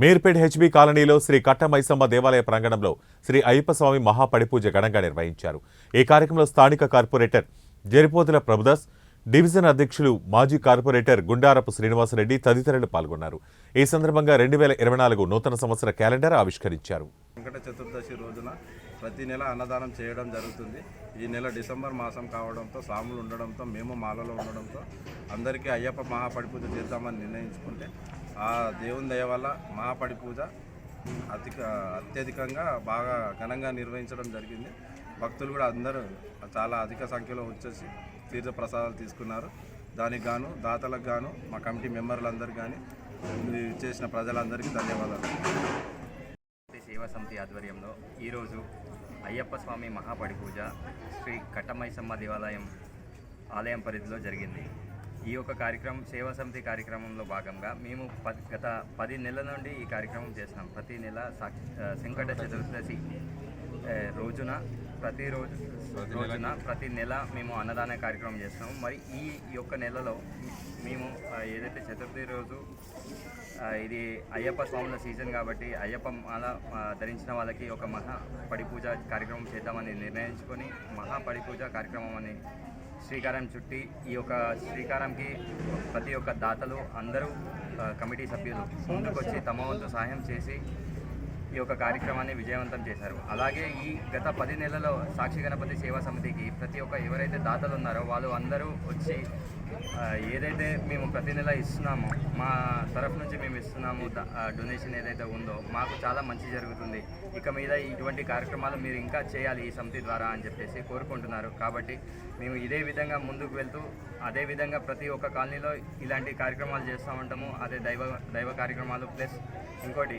Meerpet HB కాలనీలో శ్రీ కట్టమైసమ్మ దేవాలయ ప్రాంగణంలో శ్రీ అయ్యప్ప స్వామి మహాపడిపూజ ఘనంగా నిర్వహించారు. ఈ కార్యక్రమంలో స్థానిక కార్పొరేటర్ జరిపోతుల ప్రభుదాస్ డివిజన్ అధ్యక్షులు మాజీ కార్పొరేటర్ గుండారపు శ్రీనివాసరెడ్డి తదితరులు పాల్గొన్నారు. ఈ సందర్భంగా రెండు వేల ఇరవై నాలుగు నూతన సంవత్సర క్యాలెండర్ ఆవిష్కరించారు. వెంకట చతుర్దశి రోజున ప్రతి నెల అన్నదానం చేయడం జరుగుతుంది. ఈ నెల డిసెంబర్ మాసం కావడంతో సాములు ఉండడంతో మేము మాలలో ఉండడంతో అందరికీ అయ్యప్ప మహాపడిపూజ చేద్దామని నిర్ణయించుకుంటే ఆ దేవుని దయ వల్ల మహాపడి పూజ అధిక అత్యధికంగా బాగా ఘనంగా నిర్వహించడం జరిగింది. భక్తులు కూడా అందరూ చాలా అధిక సంఖ్యలో వచ్చేసి తీర్థ ప్రసాదాలు తీసుకున్నారు. దానికి గాను దాతలకు గాను మా కమిటీ మెంబర్లందరికీ కానీ చేసిన ప్రజలందరికీ ధన్యవాదాలు. సేవా సమితి ఆధ్వర్యంలో ఈరోజు అయ్యప్ప స్వామి మహాపడి పూజ శ్రీ కట్టమైసమ్మ దేవాలయం ఆలయం పరిధిలో జరిగింది. ఈ యొక్క కార్యక్రమం సేవా సమితి కార్యక్రమంలో భాగంగా మేము పది గత పది నెలల నుండి ఈ కార్యక్రమం చేస్తున్నాం. ప్రతి నెల సంకట చతుర్దశి రోజున ప్రతిరోజు రోజున ప్రతి నెల మేము అన్నదాన కార్యక్రమం చేస్తున్నాము మరి ఈ యొక్క నెలలో మేము ఏదైతే చతుర్థి రోజు ఇది అయ్యప్ప స్వాముల సీజన్ కాబట్టి అయ్యప్ప మాల ధరించిన వాళ్ళకి ఒక మహా పడి పూజ కార్యక్రమం చేద్దామని నిర్ణయించుకొని మహా పడి పూజ కార్యక్రమం అని శ్రీకారం చుట్టి ఈ యొక్క శ్రీకారంకి ప్రతి ఒక్క దాతలు అందరూ కమిటీ సభ్యులు ముందుకొచ్చి తమ వంతు సహాయం చేసి ఈ యొక్క కార్యక్రమాన్ని విజయవంతం చేశారు. అలాగే ఈ గత పది నెలలో సాక్షి గణపతి సేవా సమితికి ప్రతి ఒక్క ఎవరైతే దాతలు ఉన్నారో వాళ్ళు అందరూ వచ్చి ఏదైతే మేము ప్రతి నెల ఇస్తున్నామో మా తరఫు నుంచి మేము ఇస్తున్నాము డొనేషన్ ఏదైతే ఉందో మాకు చాలా మంచి జరుగుతుంది. ఇక మీద ఇటువంటి కార్యక్రమాలు మీరు ఇంకా చేయాలి ఈ సమితి ద్వారా అని చెప్పేసి కోరుకుంటున్నారు. కాబట్టి మేము ఇదే విధంగా ముందుకు వెళ్తూ అదే విధంగా ప్రతి ఒక్క కాలనీలో ఇలాంటి కార్యక్రమాలు చేస్తూ ఉంటాము. అదే దైవ దైవ కార్యక్రమాలు ప్లస్ ఇంకోటి.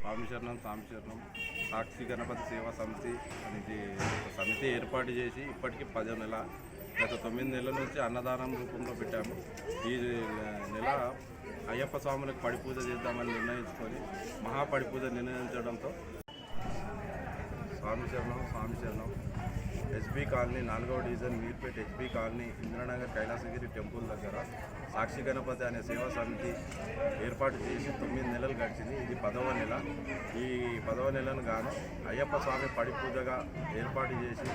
స్వామి శరణం స్వామి శరణం. సాక్షి గణపతి సేవా సమితి అనేది ఒక సమితి ఏర్పాటు చేసి ఇప్పటికీ పదో నెల గత తొమ్మిది నెలల నుంచి అన్నదానం రూపంలో పెట్టాము. ఈ నెల అయ్యప్ప స్వాములకు పడి పూజ చేద్దామని నిర్ణయించుకొని మహాపడి పూజ నిర్ణయించడంతో స్వామి శరణం స్వామి శరణం. హెచ్బి కాలనీ నాలుగవ division Meerpet HB colony Indranagar Kailasagiri temple దగ్గర సాక్షి గణపతి అనే సేవా సమితి ఏర్పాటు చేసి తొమ్మిది నెలలు గడిచింది. ఇది పదవ నెల. ఈ పదవ నెలను గాను అయ్యప్ప స్వామి పడి పూజగా ఏర్పాటు చేసి